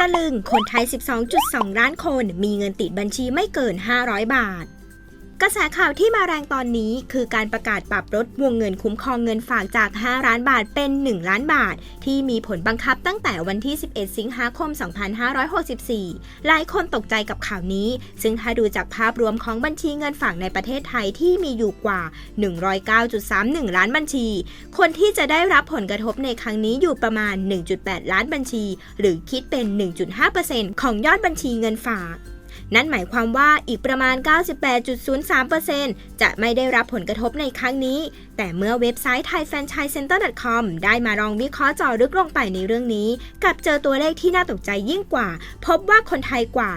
ตะลึงคนไทย 12.2 ล้านคนมีเงินติดบัญชีไม่เกิน 500 บาท กระแสข่าวที่มาแรงตอนนี้คือการประกาศปรับลดวงเงินคุ้มครองเงินฝากจาก 5 ล้านบาทเป็น 1 ล้านบาท ที่มีผลบังคับตั้งแต่วันที่ 11 สิงหาคม 2564 หลายคนตกใจกับข่าวนี้ ซึ่งถ้าดูจากภาพรวมของบัญชีเงินฝากในประเทศไทยที่มีอยู่กว่า 109.31 ล้านบัญชี คนที่จะได้รับผลกระทบในครั้งนี้อยู่ประมาณ 1.8 ล้านบัญชี หรือคิดเป็น 1.5%ของยอดบัญชีเงินฝาก นั่นหมายความว่าอีกประมาณ 98.03%จะไม่ได้รับผลกระทบในครั้งนี้ แต่เมื่อเว็บไซต์ thaifranchisecenter.com ได้มาลองวิเคราะห์เจาะลึกลงไปในเรื่องนี้ กับเจอตัวเลขที่น่าตกใจยิ่งกว่า พบว่าคนไทยกว่า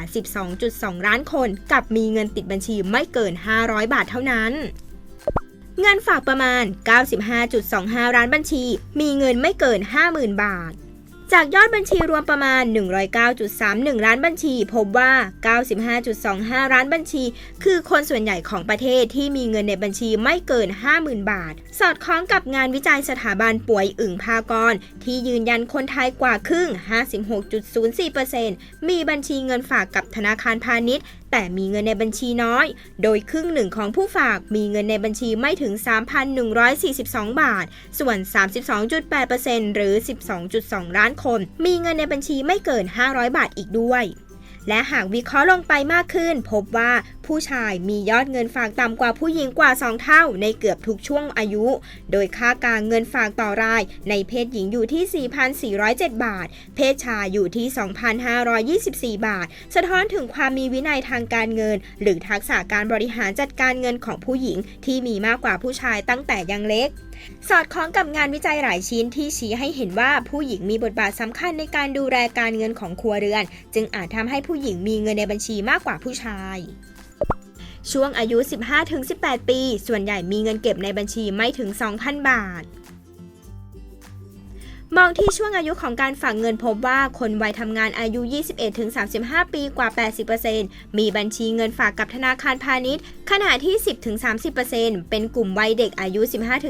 12.2 ล้านคน กับมีเงินติดบัญชีไม่เกิน 500 บาทเท่านั้นเงินฝากประมาณ 95.25 ล้านบัญชี มีเงินไม่เกิน 50,000 บาท จากยอดบัญชีรวมประมาณ 109.31 ล้านบัญชี พบว่า 95.25 ล้านบัญชี คือคนส่วนใหญ่ของประเทศที่มีเงินในบัญชีไม่เกิน 50,000 บาท สอดคล้องกับงานวิจัยสถาบันป่วยอึ่งพากร ที่ยืนยันคนไทยกว่าครึ่ง 56.04%มีบัญชีเงินฝากกับธนาคารพาณิชย์แต่มีเงินในบัญชีน้อย โดยครึ่งหนึ่งของผู้ฝากมีเงินในบัญชีไม่ถึง 3,142 บาท ส่วน 32.8%หรือ 12.2 ล้านคน มีเงินในบัญชีไม่เกิน 500 บาทอีกด้วย และหากวิเคราะห์ลงไปมากขึ้น พบว่าผู้ชายมียอดเงินฝากต่ำกว่าผู้หญิงกว่า 2 เท่าในเกือบทุกช่วงอายุ โดยค่ากลางเงินฝากต่อราย ในเพศหญิงอยู่ที่ 4,407 บาท เพศชายอยู่ที่ 2,524 บาท สะท้อนถึงความมีวินัยทางการเงิน หรือทักษะการบริหารจัดการเงินของผู้หญิงที่มีมากกว่าผู้ชายตั้งแต่ยังเล็ก สอดคล้องกับงานวิจัยหลายชิ้นที่ชี้ให้เห็นว่าผู้หญิงมีบทบาทสำคัญในการดูแลการเงินของครัวเรือน จึงอาจทำให้ผู้หญิงมีเงินในบัญชีมากกว่าผู้ชายช่วงอายุ 15-18 ปี ส่วนใหญ่มีเงินเก็บในบัญชีไม่ถึง 2,000 บาท มองที่ช่วงอายุของการฝากเงินพบว่าคนวัยทำงานอายุ 21-35 ปีกว่า 80%มีบัญชีเงินฝากกับธนาคารพาณิชย์ ขณะที่ 10-30%เป็นกลุ่มวัยเด็กอายุ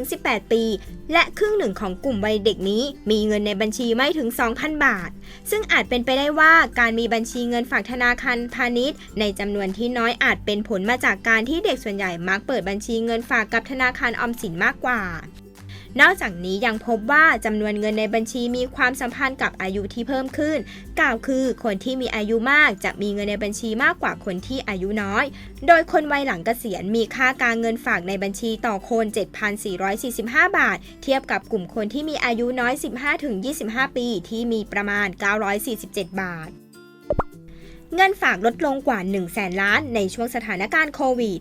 15-18 ปี และครึ่งหนึ่งของกลุ่มวัยเด็กนี้ มีเงินในบัญชีไม่ถึง 2,000 บาท ซึ่งอาจเป็นไปได้ว่าการมีบัญชีเงินฝากธนาคารพาณิชย์ ในจำนวนที่น้อยอาจเป็นผลมาจากการที่เด็กส่วนใหญ่มักเปิดบัญชีเงินฝากกับธนาคารออมสินมากกว่า นอกจากนี้ยังพบว่าจำนวนเงินในบัญชีมีความสัมพันธ์กับอายุที่เพิ่มขึ้น กล่าวคือคนที่มีอายุมากจะมีเงินในบัญชีมากกว่าคนที่อายุน้อย โดยคนวัยหลังเกษียณมีค่าการเงินฝากในบัญชีต่อคน 7,445 บาท เทียบกับกลุ่มคนที่มีอายุน้อย 15-25 ปี ที่มีประมาณ 947 บาท เงินฝากลดลงกว่า 1 0 0 0 0แสนล้านในช่วงสถานการณ์โควิด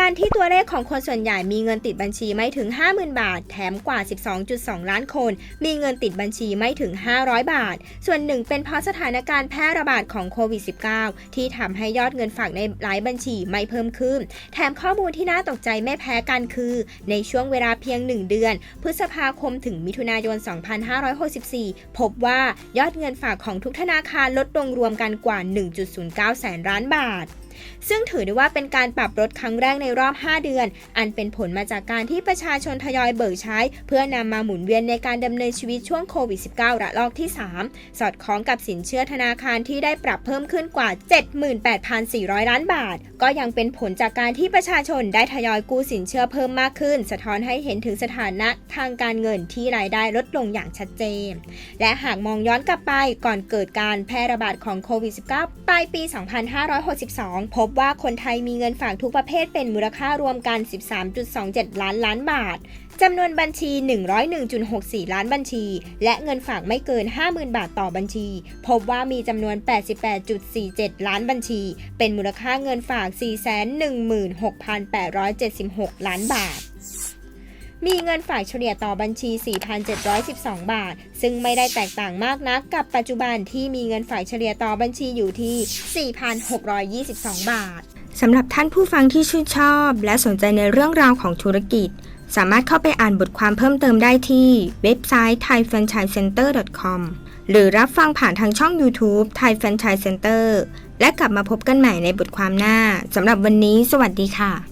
การที่ตัวเลขของคนส่วนใหญ่มีเงินติดบัญชีไม่ถึง 50,000 บาท แถมกว่า 12.2 ล้านคน มีเงินติดบัญชีไม่ถึง 500 บาท ส่วนหนึ่งเป็นเพราะสถานการณ์แพร่ระบาดของโควิด -19 ที่ทำให้ยอดเงินฝากในหลายบัญชีไม่เพิ่มขึ้น แถมข้อมูลที่น่าตกใจไม่แพ้กันคือ ในช่วงเวลาเพียง 1 เดือน พฤษภาคมถึงมิถุนายน 2564 พบว่ายอดเงินฝากของทุกธนาคารลดลงรวมกันกว่า 1.09 แสนล้านบาทซึ่งถือได้ว่าเป็นการปรับลดครั้งแรกในรอบ 5 เดือน อันเป็นผลมาจากการที่ประชาชนทยอยเบิกใช้ เพื่อนำมาหมุนเวียนในการดำเนินชีวิตช่วงโควิด -19 ระลอกที่ 3 สอดคล้องกับสินเชื่อธนาคารที่ได้ปรับเพิ่มขึ้นกว่า 78,400 ล้านบาท ก็ยังเป็นผลจากการที่ประชาชนได้ทยอยกู้สินเชื่อเพิ่มมากขึ้น สะท้อนให้เห็นถึงสถานะทางการเงินที่รายได้ลดลงอย่างชัดเจน และหากมองย้อนกลับไปก่อนเกิดการแพร่ระบาดของโควิด -19 ปลายปี 2562พบว่าคนไทยมีเงินฝากทุกประเภทเป็นมูลค่ารวมกัน 13.27 ล้านล้านบาทจำนวนบัญชี 101.64 ล้านบัญชี และเงินฝากไม่เกิน 50,000 บาทต่อบัญชี พบว่ามีจำนวน 88.47 ล้านบัญชี เป็นมูลค่าเงินฝาก 416,876 ล้านบาท มีเงินฝากเฉลี่ยต่อบัญชี 4,712 บาท ซึ่งไม่ได้แตกต่างมากนักกับปัจจุบันที่มีเงินฝากเฉลี่ยต่อบัญชีอยู่ที่ 4,622 บาทสำหรับท่านผู้ฟังที่ชื่นชอบ และสนใจในเรื่องราวของธุรกิจ สามารถเข้าไปอ่านบทความเพิ่มเติมได้ที่เว็บไซต์ thaifranchisecenter.com หรือรับฟังผ่านทางช่อง YouTube Thai Franchise Center และกลับมาพบกันใหม่ในบทความหน้าสำหรับวันนี้ สวัสดีค่ะ